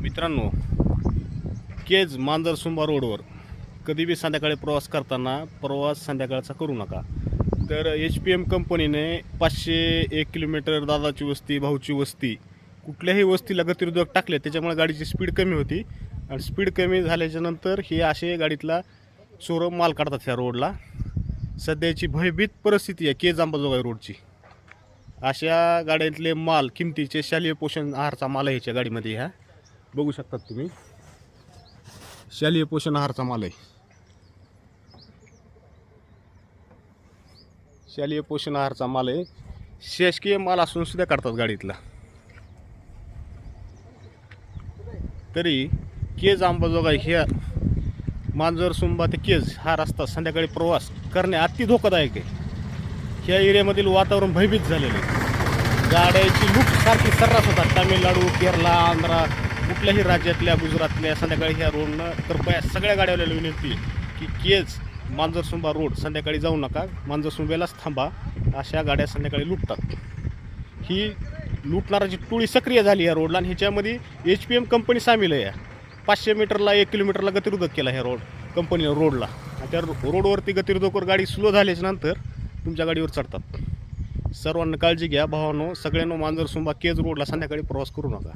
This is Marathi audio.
मित्रांनो केज मांजर सुंबा रोडवर कधी बी संध्याकाळी प्रवास करताना प्रवास संध्याकाळचा करू नका. तर एच पी एम कंपनीने पाचशे एक किलोमीटर दादाची वस्ती भाऊची वस्ती कुठल्याही वस्तीला गतिरोधक टाकले त्याच्यामुळे गाडीची स्पीड कमी होती. आणि स्पीड कमी झाल्याच्यानंतर हे असे गाडीतला चोरं माल काढतात ह्या रोडला. सध्याची भयभीत परिस्थिती आहे केज अंबाजोगाई रोडची. अशा गाड्यातले माल किमतीचे शालेय पोषण आहारचा माल आहे ह्याच्या गाडीमध्ये ह्या. बघू शकतात तुम्ही. शालेय पोषण आहारचा माल आहे. शालेय पोषण आहारचा माल आहे. शासकीय माल असून सुद्धा काढतात गाडीतला. तरी केज अंबाजोगाई ह्या मांजर सुंबा ते केज हा रस्ता संध्याकाळी प्रवास करणे अति धोकादायक आहे. ह्या एरियामधील वातावरण भयभीत झालेलं आहे. गाड्याची लूट सारखी सर्रास होतात. तामिळनाडू केरला आंध्रा कुठल्याही राज्यातल्या गुजरातल्या संध्याकाळी ह्या रोडनं कृपया सगळ्या गाड्यावाल्याला विनंती की केज मांजरसुंबा रोड संध्याकाळी जाऊ नका मांजरसुंब्यालाच थांबा अशा गाड्या संध्याकाळी लुटतात. ही लुटणाराची टोळी सक्रिय झाली या रोडला आणि ह्याच्यामध्ये एच पी एम कंपनी सामील आहे या. पाचशे मीटरला एक किलोमीटरला गतिरोधक केला ह्या रोड कंपनी रोडला आणि त्या रोडवरती गतिरोधकवर गाडी स्लो झाल्याच्यानंतर तुमच्या गाडीवर चढतात. सर्वांना काळजी घ्या भावानो सगळ्यांना मांजर सुंबा केज रोडला संध्याकाळी प्रवास करू नका.